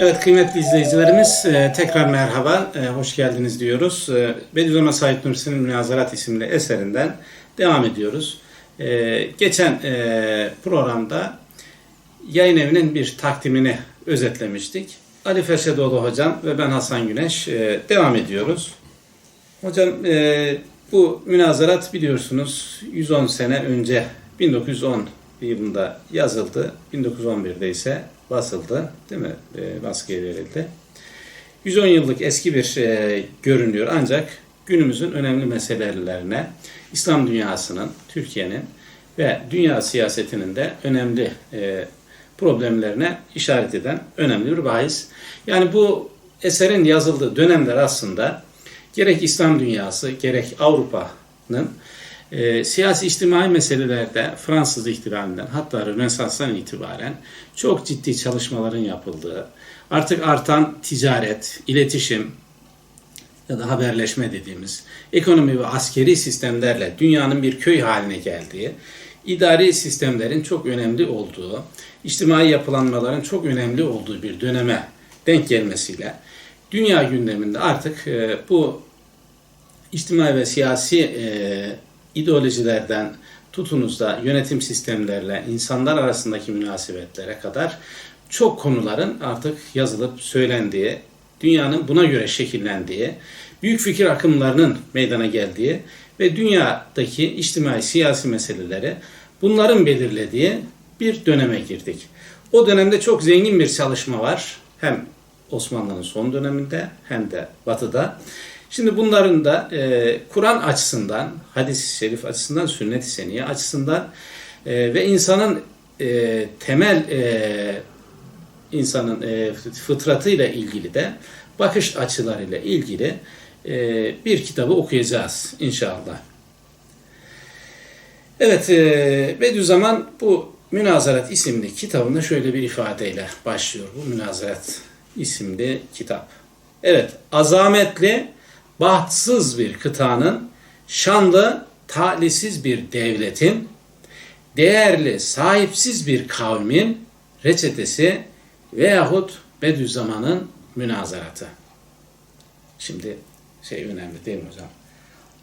Evet kıymetli izleyicilerimiz e, tekrar merhaba, e, hoş geldiniz diyoruz. E, Bediüzzaman Said Nursi'nin Münazarat isimli eserinden devam ediyoruz. Geçen programda yayın evinin bir takdimini özetlemiştik. Ali Ferşedoğlu hocam ve ben Hasan Güneş devam ediyoruz. Hocam bu münazarat biliyorsunuz 110 sene önce 1910 yılında yazıldı. 1911'de ise basıldı. Değil mi? E, baskıya verildi. 110 yıllık eski bir e, görünüyor ancak günümüzün önemli meselelerine İslam dünyasının, Türkiye'nin ve dünya siyasetinin de önemli e, problemlerine işaret eden önemli bir bahis. Yani bu eserin yazıldığı dönemler aslında gerek İslam dünyası gerek Avrupa'nın e, siyasi içtimai meselelerde Fransız ihtilalinden hatta Rönesans'tan itibaren çok ciddi çalışmaların yapıldığı, artık artan ticaret, iletişim ya da haberleşme dediğimiz ekonomi ve askeri sistemlerle dünyanın bir köy haline geldiği, idari sistemlerin çok önemli olduğu, içtimai yapılanmaların çok önemli olduğu bir döneme denk gelmesiyle dünya gündeminde artık e, bu içtimai ve siyasi e, ideolojilerden tutunuz da yönetim sistemlerle insanlar arasındaki münasebetlere kadar çok konuların artık yazılıp söylendiği, dünyanın buna göre şekillendiği, büyük fikir akımlarının meydana geldiği ve dünyadaki içtimai siyasi meseleleri bunların belirlediği bir döneme girdik. O dönemde çok zengin bir çalışma var. Hem Osmanlı'nın son döneminde hem de Batı'da. Şimdi bunların da e, Kur'an açısından, hadis-i şerif açısından, sünnet-i seniye açısından e, ve insanın e, temel e, insanın e, fıtratıyla ilgili de bakış açılarıyla ilgili e, bir kitabı okuyacağız inşallah. Evet, e, Bediüzzaman bu Münazarat isimli kitabında şöyle bir ifadeyle başlıyor. Bu Münazarat isimli kitap. Evet, azametli, bahtsız bir kıtanın, şanlı, talihsiz bir devletin, değerli, sahipsiz bir kavmin reçetesi veyahut Bediüzzaman'ın münazaratı. Şimdi şey önemli değil mi hocam?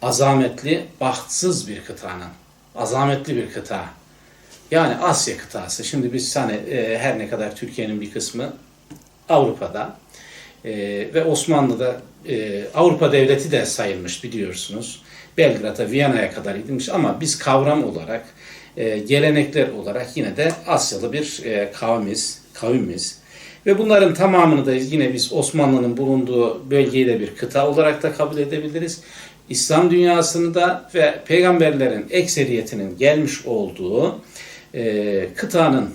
Azametli, bahtsız bir kıtanın, azametli bir kıta. Yani Asya kıtası. Şimdi biz hani e, her ne kadar Türkiye'nin bir kısmı Avrupa'da e, ve Osmanlı'da e, Avrupa devleti de sayılmış biliyorsunuz. Belgrad'a, Viyana'ya kadar gidilmiş ama biz kavram olarak, e, gelenekler olarak yine de Asyalı bir e, kavmiz, kavimiz. Ve bunların tamamını da yine biz Osmanlı'nın bulunduğu bölgeyi de bir kıta olarak da kabul edebiliriz. İslam dünyasını da ve peygamberlerin ekseriyetinin gelmiş olduğu e, kıtanın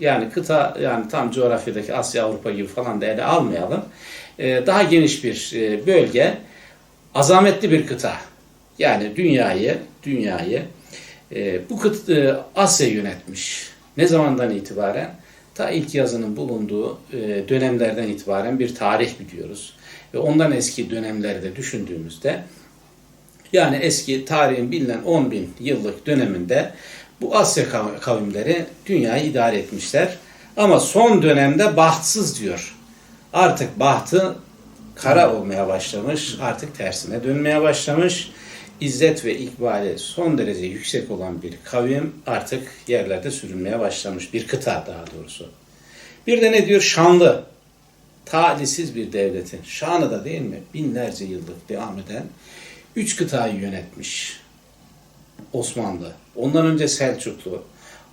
yani kıta yani tam coğrafyadaki Asya Avrupa gibi falan da ele almayalım. E, daha geniş bir e, bölge azametli bir kıta. Yani dünyayı dünyayı e, bu kıt e, Asya yönetmiş. Ne zamandan itibaren? Ta ilk yazının bulunduğu dönemlerden itibaren bir tarih biliyoruz. Ve ondan eski dönemlerde düşündüğümüzde yani eski tarihin bilinen 10 bin yıllık döneminde bu Asya kavimleri dünyayı idare etmişler. Ama son dönemde bahtsız diyor. Artık bahtı kara olmaya başlamış, artık tersine dönmeye başlamış. İzzet ve ikbali son derece yüksek olan bir kavim artık yerlerde sürünmeye başlamış. Bir kıta daha doğrusu. Bir de ne diyor? Şanlı, talihsiz bir devletin, şanı da değil mi? Binlerce yıllık devam eden üç kıtayı yönetmiş Osmanlı. Ondan önce Selçuklu,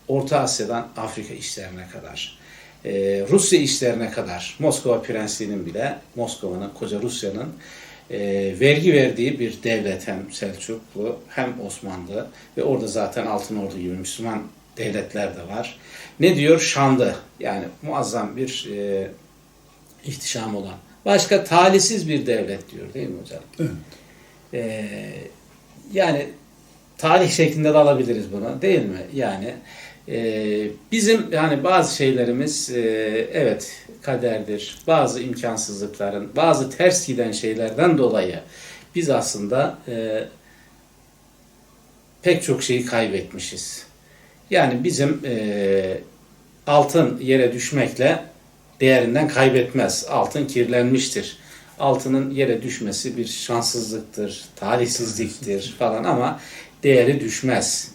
Orta Asya'dan Afrika işlerine kadar, e, Rusya işlerine kadar, Moskova Prensliği'nin bile, Moskova'nın, koca Rusya'nın e, vergi verdiği bir devlet hem Selçuklu hem Osmanlı ve orada zaten Altın Ordu gibi Müslüman devletler de var. Ne diyor? Şanlı yani muazzam bir e, ihtişam olan. Başka talihsiz bir devlet diyor değil mi hocam? Evet. E, yani tarih şeklinde de alabiliriz bunu değil mi? Yani e, bizim yani bazı şeylerimiz e, evet kaderdir. Bazı imkansızlıkların, bazı ters giden şeylerden dolayı biz aslında e, pek çok şeyi kaybetmişiz. Yani bizim e, altın yere düşmekle değerinden kaybetmez. Altın kirlenmiştir. Altının yere düşmesi bir şanssızlıktır, talihsizliktir falan ama değeri düşmez.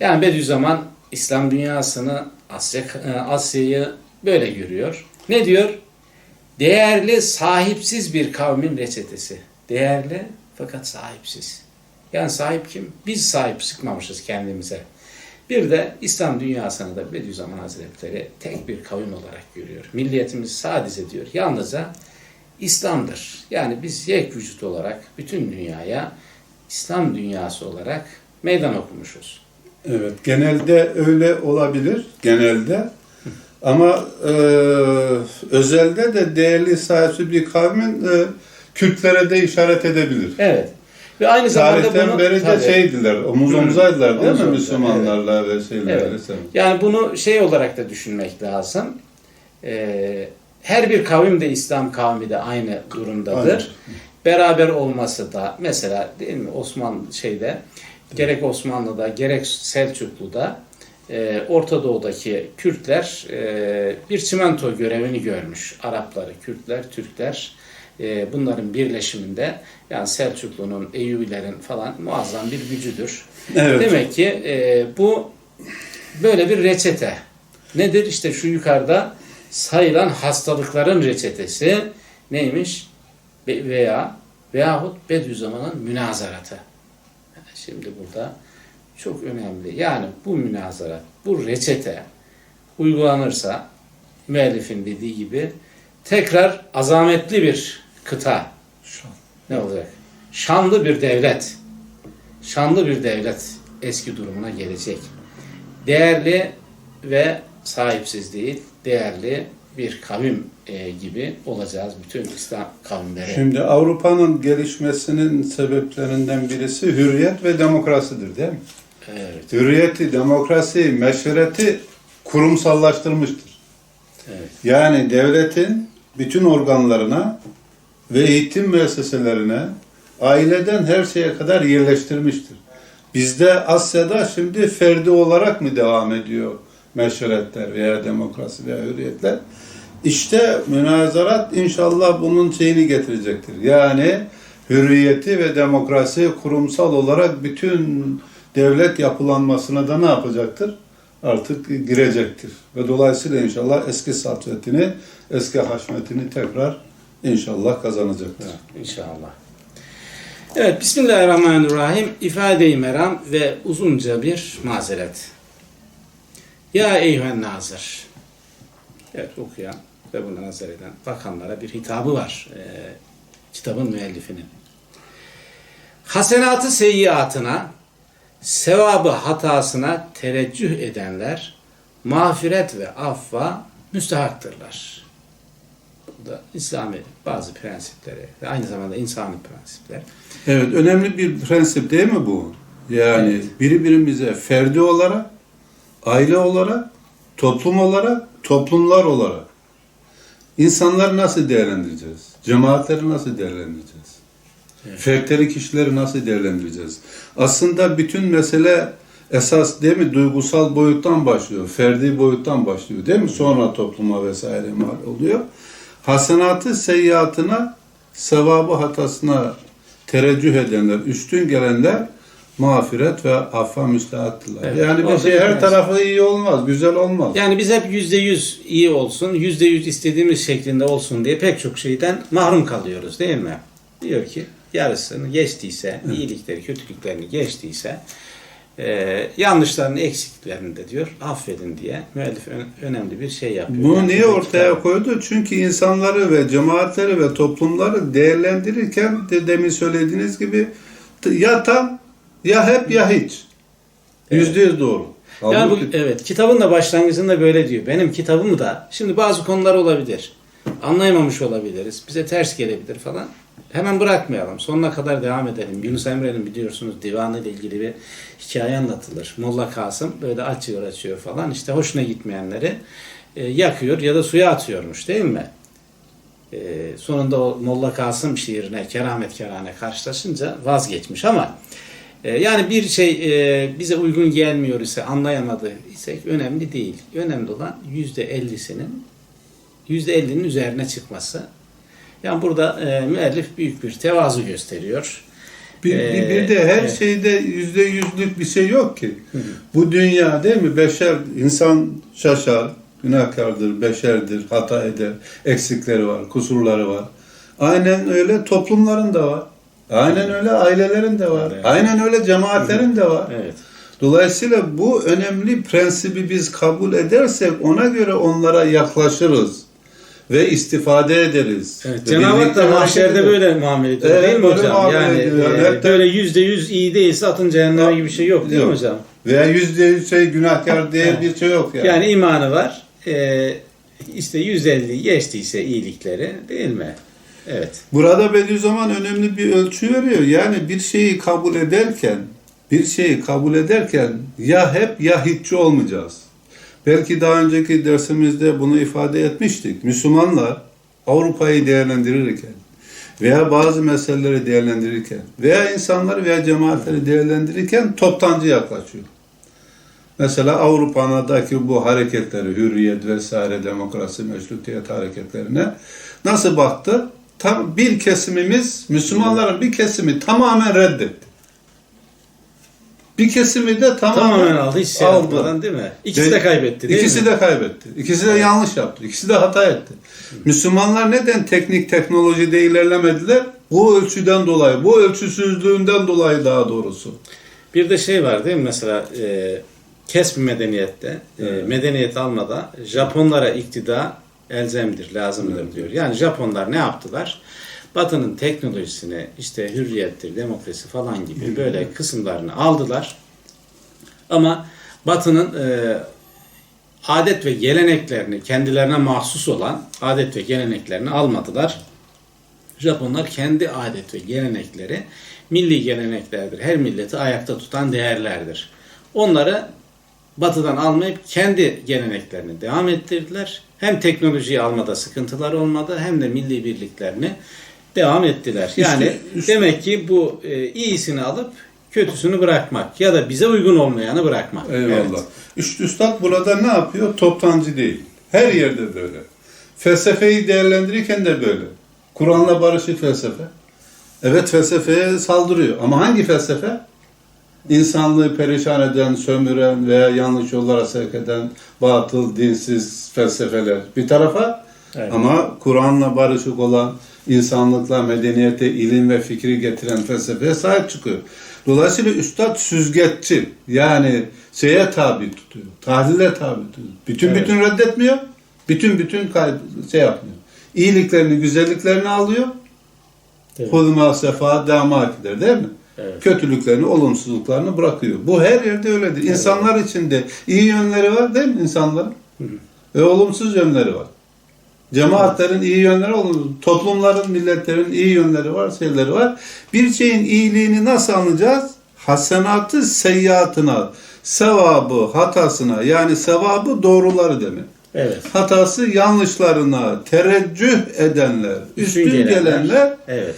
Yani Bediüzzaman İslam dünyasını, Asya, e, Asya'yı böyle görüyor. Ne diyor? Değerli, sahipsiz bir kavmin reçetesi. Değerli fakat sahipsiz. Yani sahip kim? Biz sahip çıkmamışız kendimize. Bir de İslam dünyasını da Bediüzzaman Hazretleri tek bir kavim olarak görüyor. Milliyetimiz sadece diyor yalnızca İslam'dır. Yani biz yek vücut olarak bütün dünyaya İslam dünyası olarak meydan okumuşuz. Evet, genelde öyle olabilir, genelde. Ama e, özelde de değerli sahibi bir kavmin e, Kürtlere de işaret edebilir. Evet. Ve aynı zamanda Tarihten bunu beri de Tabii. şeydiler, omuz omuzaydılar değil Omuz mi Müslümanlarla ve şeylerle. Evet. Yani bunu şey olarak da düşünmek lazım. Ee, her bir kavim de İslam kavmi de aynı durumdadır. Aynen. Beraber olması da mesela değil mi Osmanlı şeyde gerek Osmanlı'da gerek Selçuklu'da e, Orta Doğu'daki Kürtler e, bir çimento görevini görmüş. Arapları, Kürtler, Türkler e, bunların birleşiminde yani Selçuklu'nun, Eyyubilerin falan muazzam bir gücüdür. Evet. Demek ki e, bu böyle bir reçete. Nedir? İşte şu yukarıda sayılan hastalıkların reçetesi neymiş? Ve- Veya veyahut Bediüzzaman'ın münazaratı. Şimdi burada çok önemli. Yani bu münazarat, bu reçete uygulanırsa müellifin dediği gibi tekrar azametli bir kıta ne olacak? Şanlı bir devlet. Şanlı bir devlet eski durumuna gelecek. Değerli ve sahipsiz değil, değerli bir kavim e, gibi olacağız bütün İslam kavimleri. Şimdi Avrupa'nın gelişmesinin sebeplerinden birisi hürriyet ve demokrasidir değil mi? Evet, Hürriyeti, demokrasi, meşreti kurumsallaştırmıştır. evet, Yani devletin bütün organlarına ve eğitim müesseselerine aileden her şeye kadar yerleştirmiştir. Bizde Asya'da şimdi ferdi olarak mı devam ediyor meşretler veya demokrasi veya hürriyetler? İşte münazarat inşallah bunun şeyini getirecektir. Yani hürriyeti ve demokrasi kurumsal olarak bütün devlet yapılanmasına da ne yapacaktır? Artık girecektir. Ve dolayısıyla inşallah eski satvetini, eski haşmetini tekrar inşallah kazanacaktır. inşallah. Evet, Bismillahirrahmanirrahim. İfade-i meram ve uzunca bir mazeret. Ya eyhen nazır. Evet, okuyan ve bunu nazar eden bakanlara bir hitabı var. Ee, kitabın müellifinin. Hasenatı seyyiatına, sevabı hatasına tereccüh edenler mağfiret ve affa müstehaktırlar. Bu da İslami bazı prensipleri ve aynı zamanda insani prensipler. Evet, önemli bir prensip değil mi bu? Yani Evet. birbirimize ferdi olarak, aile olarak, toplum olarak, toplumlar olarak insanları nasıl değerlendireceğiz? Cemaatleri nasıl değerlendireceğiz? Evet. Fertleri kişileri nasıl değerlendireceğiz? Aslında bütün mesele esas değil mi duygusal boyuttan başlıyor, ferdi boyuttan başlıyor değil mi? Sonra topluma vesaire mal oluyor. Hasenatı seyyiatına, sevabı hatasına tereccüh edenler, üstün gelenler mağfiret ve affa müstehaktırlar. Evet, yani bir şey her tarafı iyi olmaz, güzel olmaz. Yani biz hep yüzde yüz iyi olsun, yüzde yüz istediğimiz şeklinde olsun diye pek çok şeyden mahrum kalıyoruz değil mi? Diyor ki yarısını geçtiyse, iyilikleri, kötülüklerini geçtiyse, e, yanlışlarını, eksiklerini de diyor affedin diye müellif ön- önemli bir şey yapıyor. Bunu Yani niye ortaya kitabı- koydu? Çünkü insanları ve cemaatleri ve toplumları değerlendirirken de demin söylediğiniz gibi ya tam ya hep ya hiç. Yüzde yüz doğru. Yani bu, Halbuki- evet kitabın da başlangıcında böyle diyor. Benim kitabım da şimdi bazı konular olabilir. Anlayamamış olabiliriz. Bize ters gelebilir falan. Hemen bırakmayalım. Sonuna kadar devam edelim. Yunus Emre'nin biliyorsunuz divanı ile ilgili bir hikaye anlatılır. Molla Kasım böyle açıyor açıyor falan. İşte hoşuna gitmeyenleri e, yakıyor ya da suya atıyormuş değil mi? E, sonunda o Molla Kasım şiirine keramet kerane karşılaşınca vazgeçmiş ama yani bir şey e, bize uygun gelmiyor ise anlayamadı isek önemli değil. Önemli olan yüzde ellisinin %50'nin üzerine çıkması. Yani burada e, müellif büyük bir tevazu gösteriyor. Bir, bir, Ee, bir de her evet. şeyde yüzde yüzlük bir şey yok ki. Bu dünya değil mi? Beşer, insan şaşar, günahkardır, beşerdir, hata eder, eksikleri var, kusurları var. Aynen öyle toplumların da var. Aynen öyle ailelerin de var. Evet. Aynen öyle cemaatlerin de var. Evet. Dolayısıyla bu önemli prensibi biz kabul edersek ona göre onlara yaklaşırız ve istifade ederiz. Evet, Ve Cenab-ı Hak da mahşerde böyle muamele ediyor Evet, değil mi hocam? Yani ediyor. e, böyle yüzde yüz iyi değilse atın cehenneme gibi bir şey yok değil mi Yok. hocam? Veya yüzde yüz şey günahkar diye Evet. bir şey yok yani. Yani imanı var. E, işte 150 geçtiyse iyilikleri değil mi? Evet. Burada Bediüzzaman önemli bir ölçü veriyor. Yani bir şeyi kabul ederken, bir şeyi kabul ederken ya hep ya hiççi olmayacağız. Belki daha önceki dersimizde bunu ifade etmiştik. Müslümanlar Avrupa'yı değerlendirirken veya bazı meseleleri değerlendirirken veya insanları veya cemaatleri değerlendirirken toptancı yaklaşıyor. Mesela Avrupa'daki bu hareketleri, hürriyet vesaire, demokrasi, meşrutiyet hareketlerine nasıl baktı? Tam bir kesimimiz, Müslümanların bir kesimi tamamen reddetti. Bir kesimi de tamamen, Tamamen aldı hiç şey aldı. yapmadan değil mi? İkisi de kaybetti değil İkisi mi? de kaybetti. İkisi de yanlış yaptı. İkisi de hata etti. Müslümanlar neden teknik teknolojide ilerlemediler? Bu ölçüden dolayı, bu ölçüsüzlüğünden dolayı daha doğrusu. Bir de şey var değil mi mesela e, kesm medeniyette e, medeniyet almada Japonlara iktida elzemdir, lazımdır diyor. Yani Japonlar ne yaptılar? Batı'nın teknolojisini işte hürriyettir, demokrasi falan gibi böyle kısımlarını aldılar. Ama Batı'nın e, adet ve geleneklerini, kendilerine mahsus olan adet ve geleneklerini almadılar. Japonlar kendi adet ve gelenekleri milli geleneklerdir. Her milleti ayakta tutan değerlerdir. Onları batıdan almayıp kendi geleneklerini devam ettirdiler. Hem teknolojiyi almada sıkıntılar olmadı hem de milli birliklerini devam ettiler. Yani işte- demek ki bu e, iyisini alıp kötüsünü bırakmak ya da bize uygun olmayanı bırakmak. Eyvallah. Evet. Üst Üstad burada ne yapıyor? Toptancı değil. Her yerde böyle. Felsefeyi değerlendirirken de böyle. Kur'an'la barışık felsefe. Evet felsefeye saldırıyor. Ama hangi felsefe? İnsanlığı perişan eden, sömüren veya yanlış yollara sevk eden batıl, dinsiz felsefeler bir tarafa. Evet. Ama Kur'an'la barışık olan, insanlıkla, medeniyete, ilim ve fikri getiren felsefeye sahip çıkıyor. Dolayısıyla üstad süzgetçi. Yani şeye tabi tutuyor. Tahlile tabi tutuyor. Bütün Evet. bütün reddetmiyor. Bütün bütün şey yapmıyor. İyiliklerini, güzelliklerini alıyor. Evet. Hulma sefa devam eder değil mi? Evet. Kötülüklerini, olumsuzluklarını bırakıyor. Bu her yerde öyledir. İnsanlar için de iyi yönleri var değil mi insanların? Ve olumsuz yönleri var. Cemaatlerin iyi yönleri olumsuz. Toplumların, milletlerin iyi yönleri var, şeyleri var. Bir şeyin iyiliğini nasıl anlayacağız? Hasenatı seyyiatına, sevabı hatasına yani sevabı doğruları demek. Evet. Hatası yanlışlarına tereccüh edenler, üstün, Üstün gelenler. gelenler Evet.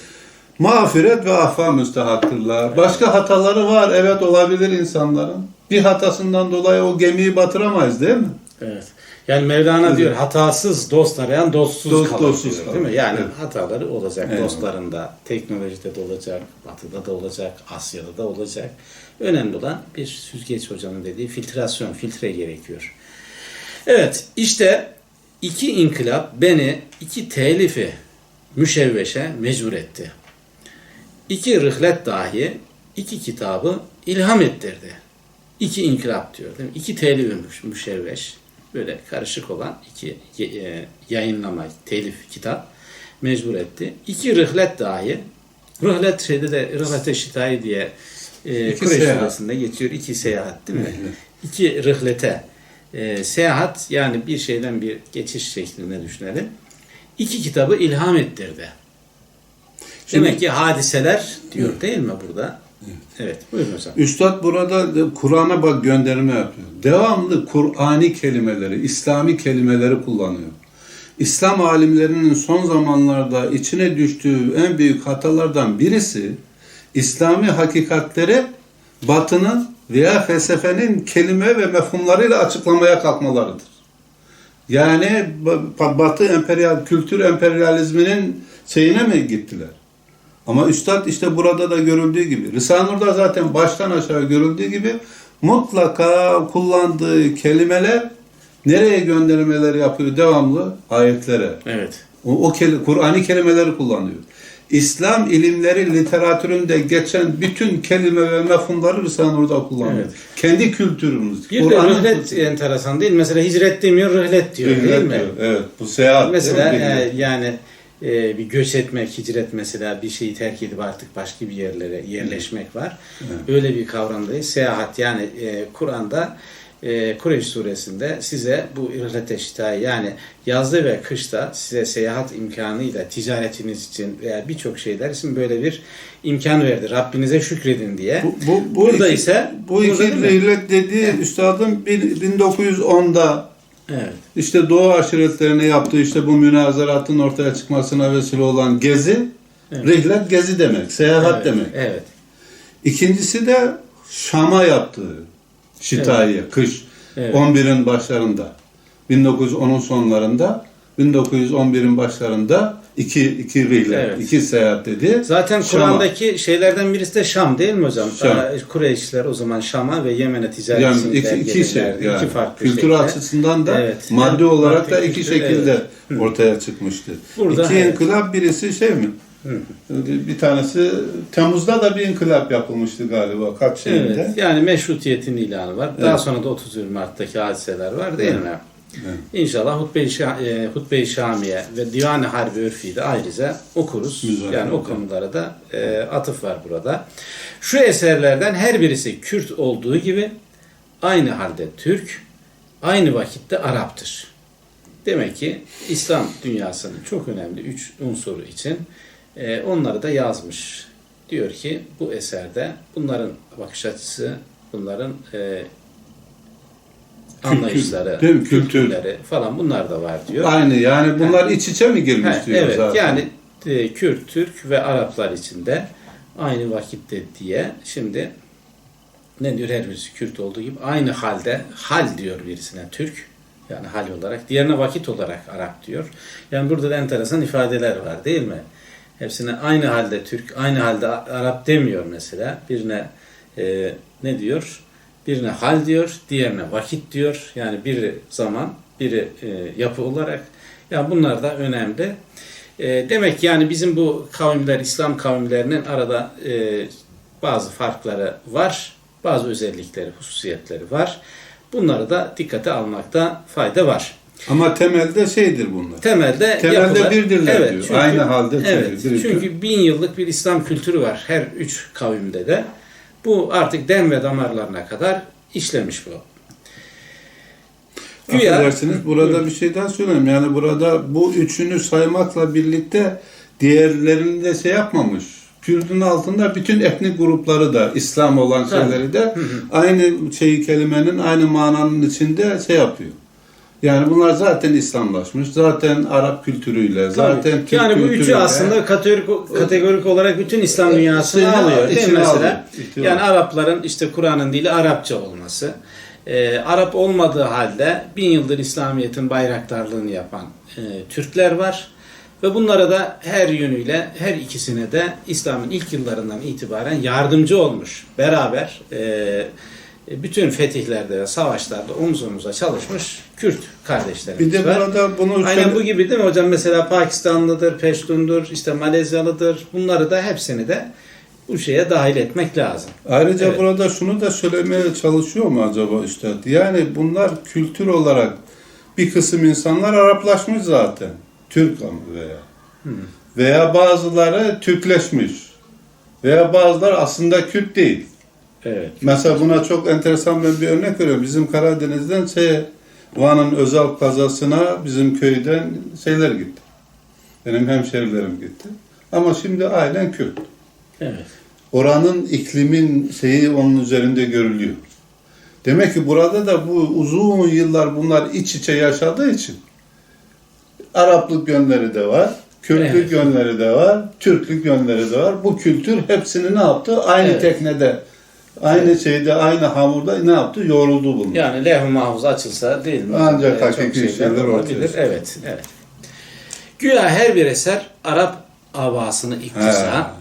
Mağfiret ve affa müstehaktırlar. Başka hataları var. Evet olabilir insanların. Bir hatasından dolayı o gemiyi batıramayız değil mi? Evet. Yani Mevlana diyor hatasız dost arayan dostsuz Dost- kalır dostsuz diyor, kalır. değil mi? Yani Evet. hataları olacak Eyvallah. dostlarında, teknolojide de olacak, batıda da olacak, Asya'da da olacak. Önemli olan bir süzgeç hocanın dediği filtrasyon, filtre gerekiyor. Evet, işte iki inkılap beni iki telifi müşevveşe mecbur etti. İki rıhlet dahi iki kitabı ilham ettirdi. İki inkılap diyor değil mi? İki telif müşevveş böyle karışık olan iki e, yayınlama, telif kitap mecbur etti. İki rıhlet dahi rıhlet şeyde de rıhlet-i şitai diye e, Kureyş suresinde geçiyor. iki seyahat değil mi? İki rıhlete e, seyahat yani bir şeyden bir geçiş şeklinde düşünelim. İki kitabı ilham ettirdi. Şimdi- Demek ki hadiseler diyor değil mi burada? Evet. Buyurun hocam. Üstad burada da Kur'an'a bak gönderme yapıyor. Devamlı Kur'ani kelimeleri, İslami kelimeleri kullanıyor. İslam alimlerinin son zamanlarda içine düştüğü en büyük hatalardan birisi İslami hakikatleri batının veya felsefenin kelime ve mefhumlarıyla açıklamaya kalkmalarıdır. Yani ba- Batı emperyal kültür emperyalizminin şeyine mi gittiler? Ama Üstad işte burada da görüldüğü gibi, Risale-i Nur'da zaten baştan aşağı görüldüğü gibi mutlaka kullandığı kelimeler nereye göndermeler yapıyor devamlı? Ayetlere. Evet. O, o keli- Kur'an'i kelimeleri kullanıyor. İslam ilimleri literatüründe geçen bütün kelime ve mefhumları Risale-i Nur'da kullanıyor. Evet. Kendi kültürümüz. Bir de Kur'an'ın rıhlet enteresan değil. Mesela hicret demiyor, rıhlet diyor kültürü- değil mi? diyor. Evet. Bu seyahat. Mesela e, yani e, bir göç etmek, hicret mesela bir şeyi terk edip artık başka bir yerlere yerleşmek var. Öyle bir kavramdayız. Seyahat yani e, Kur'an'da e, Kureyş suresinde size bu irhlet şitayı yani yazda ve kışta size seyahat imkanıyla ticaretiniz için veya birçok şeyler için böyle bir imkan verdi. Rabbinize şükredin diye. Bu, bu, bu Burada iki- ise bu iki rihlet dediği üstadın bir- 1910'da Evet. işte Doğu aşiretlerine yaptığı işte bu münazaratın ortaya çıkmasına vesile olan gezi Evet. rihlet gezi demek, seyahat evet. demek. Evet. İkincisi de Şam'a yaptığı şitaiye, kış. Evet. 11'in başlarında. 1910'un sonlarında, 1911'in başlarında iki, iki rihlet, Evet. iki seyahat dedi. Zaten. Kur'an'daki şeylerden birisi de Şam değil mi hocam? Şam. Kureyşler o zaman Şam'a ve Yemen'e ticaret Yani için iki, iki şey yani. İki farklı Kültür şekilde. açısından da Evet. maddi Yani olarak da iki şekilde evet. ortaya çıkmıştı. Burada, iki evet. inkılap birisi şey mi? Bir tanesi Temmuz'da da bir inkılap yapılmıştı galiba kaç şeyinde. Evet. Yani meşrutiyetin ilanı var. Daha Evet. sonra da 31 Mart'taki hadiseler var değil Evet. mi? Evet. İnşallah Hutbe-i, Şa- e, Hutbe-i Şamiye ve Divan-ı Harbi Örfi'yi de ayrıca okuruz. Güzel. yani o konulara da e, atıf var burada. Şu eserlerden her birisi Kürt olduğu gibi aynı halde Türk, aynı vakitte Arap'tır. Demek ki İslam dünyasının çok önemli üç unsuru için e, onları da yazmış. Diyor ki bu eserde bunların bakış açısı, bunların e, anlayışları, değil mi? Kültür. kültürleri falan bunlar da var diyor. Aynı yani bunlar iç içe mi girmiş Ha, diyor evet zaten. yani e, Kürt, Türk ve Araplar içinde aynı vakitte diye şimdi ne diyor her birisi Kürt olduğu gibi aynı halde hal diyor birisine Türk yani hal olarak diğerine vakit olarak Arap diyor. Yani burada da enteresan ifadeler var değil mi? Hepsine aynı halde Türk, aynı halde Arap demiyor mesela. Birine e, ne diyor? Birine hal diyor, diğerine vakit diyor. Yani biri zaman, biri e, yapı olarak. Yani bunlar da önemli. E, demek ki yani bizim bu kavimler, İslam kavimlerinin arada e, bazı farkları var. Bazı özellikleri, hususiyetleri var. Bunları da dikkate almakta fayda var. Ama temelde şeydir bunlar. Temelde Temelde yapılar- birdirler diyor. Aynı halde Evet. Çünkü bin yıllık bir İslam kültürü var her üç kavimde de. Bu artık dem ve damarlarına kadar işlemiş bu. Güya- Affedersiniz burada bir şey daha söyleyeyim. Yani burada bu üçünü saymakla birlikte diğerlerini de şey yapmamış. Kürt'ün altında bütün etnik grupları da İslam olan şeyleri de aynı şeyi kelimenin aynı mananın içinde şey yapıyor. Yani bunlar zaten İslamlaşmış. Zaten Arap kültürüyle, zaten Türk yani bu üçü kültürüyle. aslında kategorik, kategorik olarak bütün İslam dünyasını içine- alıyor değil mi içine mesela? alıyor, içine Yani. Arapların işte Kur'an'ın dili Arapça olması. Ee, Arap olmadığı halde bin yıldır İslamiyet'in bayraktarlığını yapan e, Türkler var. Ve bunlara da her yönüyle her ikisine de İslam'ın ilk yıllarından itibaren yardımcı olmuş. Beraber e, bütün fetihlerde ve savaşlarda omuz omuza çalışmış Kürt kardeşlerimiz Bir de var. burada bunu Aynen bu gibi değil mi hocam? Mesela Pakistanlıdır, Peştundur, işte Malezyalıdır. Bunları da hepsini de bu şeye dahil etmek lazım. Ayrıca Evet. burada şunu da söylemeye çalışıyor mu acaba üstad? Yani bunlar kültür olarak bir kısım insanlar Araplaşmış zaten. Türk veya. Veya bazıları Türkleşmiş. Veya bazıları aslında Kürt değil. Evet. Mesela buna çok enteresan ben bir örnek veriyorum. Bizim Karadeniz'den şey, Van'ın özel kazasına bizim köyden şeyler gitti. Benim hemşerilerim gitti. Ama şimdi ailen Kürt. Evet. Oranın iklimin şeyi onun üzerinde görülüyor. Demek ki burada da bu uzun yıllar bunlar iç içe yaşadığı için Araplık yönleri de var, Kürtlük Evet. yönleri de var, Türklük yönleri de var. Bu kültür hepsini ne yaptı? Aynı Evet. teknede Aynı şeyde, aynı hamurda ne yaptı? Yoğruldu bunlar. Yani levh-i mahfuz açılsa değil mi? Ancak hakiki şeyler olabilir. Evet, evet. Güya her bir eser Arap abasını iktisa,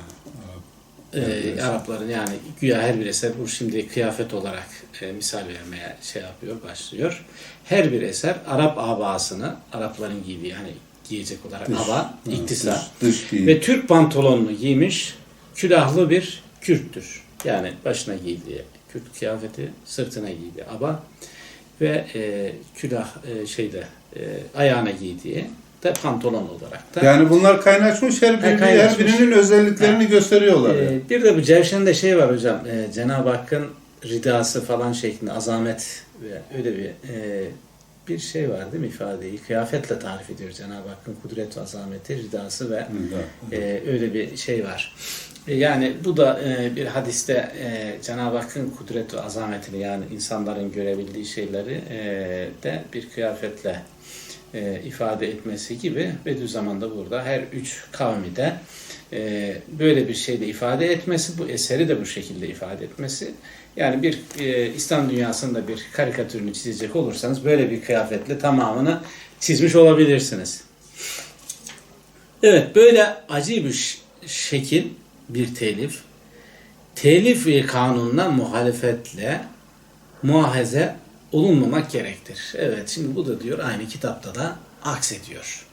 e, Arapların yani güya her bir eser bu şimdi kıyafet olarak e, misal vermeye şey yapıyor, başlıyor. Her bir eser Arap abasını, Arapların giydiği hani giyecek olarak Dış, aba, ha, iktisa. Dış, dış. Ve Türk pantolonunu giymiş, külahlı bir Kürttür. Yani başına giydiği Kürt kıyafeti, sırtına giydiği aba ve e, külah e, şeyde e, ayağına giydiği de pantolon olarak da. Yani bunlar kaynaşmış, her, biri, her kaynaşmış. birinin özelliklerini gösteriyorlar. yani. E, bir de bu Cevşen'de şey var hocam, e, Cenab-ı Hakk'ın ridası falan şeklinde azamet ve öyle bir e, bir şey var değil mi ifadeyi? Kıyafetle tarif ediyor Cenab-ı Hakk'ın kudret ve azameti, ridası ve Ee, öyle bir şey var. E, Yani bu da e, bir hadiste e, Cenab-ı Hakk'ın kudret ve azametini yani insanların görebildiği şeyleri de bir kıyafetle ifade etmesi gibi Bediüzzaman'da burada her üç kavmi de böyle bir şeyde ifade etmesi, bu eseri de bu şekilde ifade etmesi. Yani bir İslam dünyasında bir karikatürünü çizecek olursanız böyle bir kıyafetle tamamını çizmiş olabilirsiniz. Evet böyle acı bir şekil bir telif. Telif kanununa muhalefetle muahaze olunmamak gerektir. Evet şimdi bu da diyor aynı kitapta da aksediyor.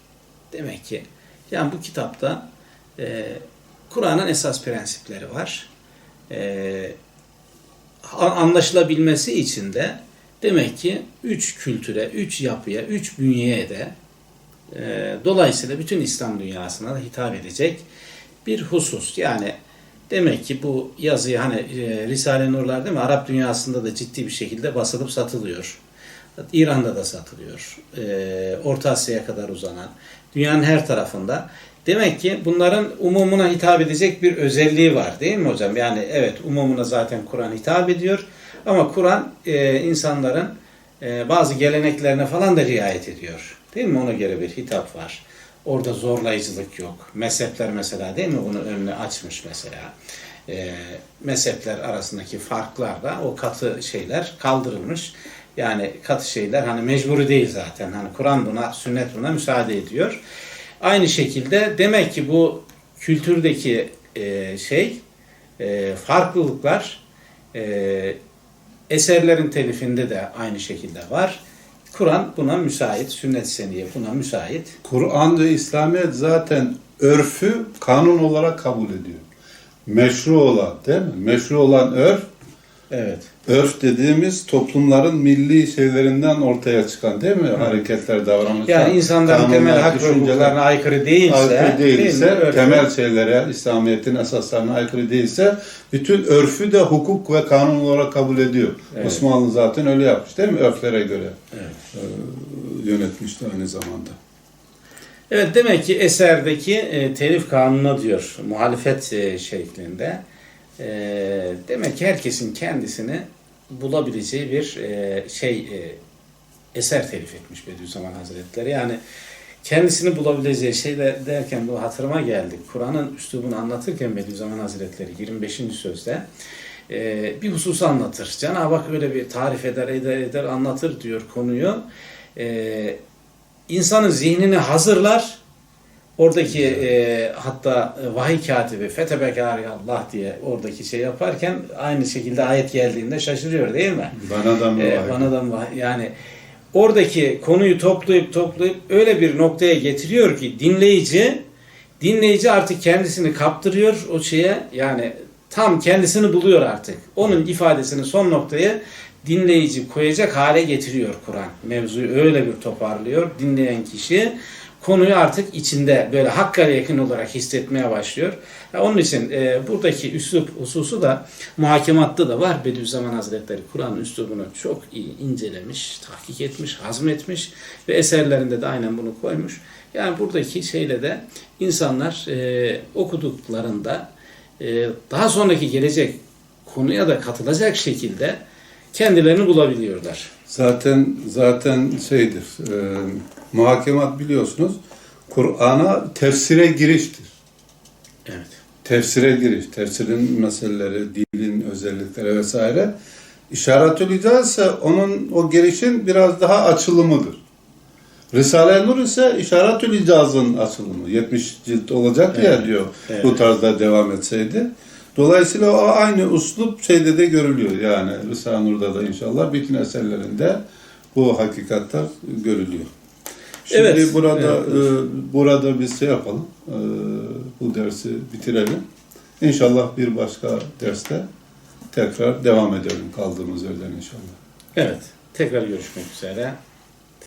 Demek ki yani bu kitapta e, Kur'an'ın esas prensipleri var. E, anlaşılabilmesi için de demek ki üç kültüre, üç yapıya, üç bünyeye de e, dolayısıyla bütün İslam dünyasına da hitap edecek bir husus. Yani demek ki bu yazıyı hani e, Risale-i Nurlar değil mi? Arap dünyasında da ciddi bir şekilde basılıp satılıyor. İran'da da satılıyor. E, Orta Asya'ya kadar uzanan. Dünyanın her tarafında. Demek ki bunların umumuna hitap edecek bir özelliği var değil mi hocam? Yani evet umumuna zaten Kur'an hitap ediyor. Ama Kur'an e, insanların e, bazı geleneklerine falan da riayet ediyor. Değil mi? Ona göre bir hitap var. Orada zorlayıcılık yok. Mezhepler mesela değil mi? Bunu önüne açmış mesela. E, mezhepler arasındaki farklar da o katı şeyler kaldırılmış. Yani katı şeyler hani mecburi değil zaten. Hani Kur'an buna, sünnet buna müsaade ediyor. Aynı şekilde demek ki bu kültürdeki e, şey e, farklılıklar e, eserlerin telifinde de aynı şekilde var. Kur'an buna müsait, sünnet seniye buna müsait. Kur'an ve İslamiyet zaten örfü kanun olarak kabul ediyor. Meşru olan değil mi? Meşru olan örf, Evet. örf dediğimiz toplumların milli şeylerinden ortaya çıkan değil mi? Hareketler, davranışlar, Yani insanların temel hak ve düşünceler hukuklarına aykırı değilse, aykırı değilse, değil mi? Temel şeylere, İslamiyet'in esaslarına aykırı değilse, bütün örfü de hukuk ve kanun olarak kabul ediyor. Evet. Osmanlı zaten öyle yapmış değil mi? Örflere göre Evet. Ee, yönetmişti aynı zamanda. Evet demek ki eserdeki e, telif kanunu diyor muhalefet e, şeklinde. E, demek ki herkesin kendisini bulabileceği bir e, şey e, eser telif etmiş Bediüzzaman Hazretleri. Yani kendisini bulabileceği şey de derken bu hatırıma geldi. Kur'an'ın üslubunu anlatırken Bediüzzaman Hazretleri 25. sözde e, bir hususu anlatır. Cenab-ı Hak öyle bir tarif eder, eder, eder, anlatır diyor konuyu. E, insanın zihnini hazırlar. Oradaki e, hatta e, vahiy katibi fetebekari Allah diye oradaki şey yaparken aynı şekilde ayet geldiğinde şaşırıyor değil mi? Bana da mı Ee, var? bana da vahiy- yani oradaki konuyu toplayıp toplayıp öyle bir noktaya getiriyor ki dinleyici dinleyici artık kendisini kaptırıyor o şeye yani tam kendisini buluyor artık. Onun ifadesini son noktaya dinleyici koyacak hale getiriyor Kur'an. Mevzuyu öyle bir toparlıyor. Dinleyen kişi konuyu artık içinde böyle hakkara yakın olarak hissetmeye başlıyor. Onun için e, buradaki üslup hususu da muhakematta da var. Bediüzzaman Hazretleri Kur'an'ın üslubunu çok iyi incelemiş, tahkik etmiş, hazmetmiş ve eserlerinde de aynen bunu koymuş. Yani buradaki şeyle de insanlar e, okuduklarında e, daha sonraki gelecek konuya da katılacak şekilde kendilerini bulabiliyorlar. Zaten zaten şeydir. E, muhakemat biliyorsunuz Kur'an'a tefsire giriştir. Evet. tefsire giriş, tefsirin meseleleri, dilin özellikleri vesaire. İşaretül İcaz ise onun o girişin biraz daha açılımıdır. Risale-i Nur ise İşaretül İcaz'ın açılımı. 70 cilt olacak ya Evet. diyor Evet. bu tarzda devam etseydi. Dolayısıyla o aynı uslup şeyde de görülüyor yani Risale-i Nur'da da inşallah bütün eserlerinde bu hakikatler görülüyor. Şimdi Evet. burada Evet. e, burada biz şey yapalım. e, bu dersi bitirelim. İnşallah bir başka derste tekrar devam edelim kaldığımız yerden inşallah. Evet. Tekrar görüşmek üzere.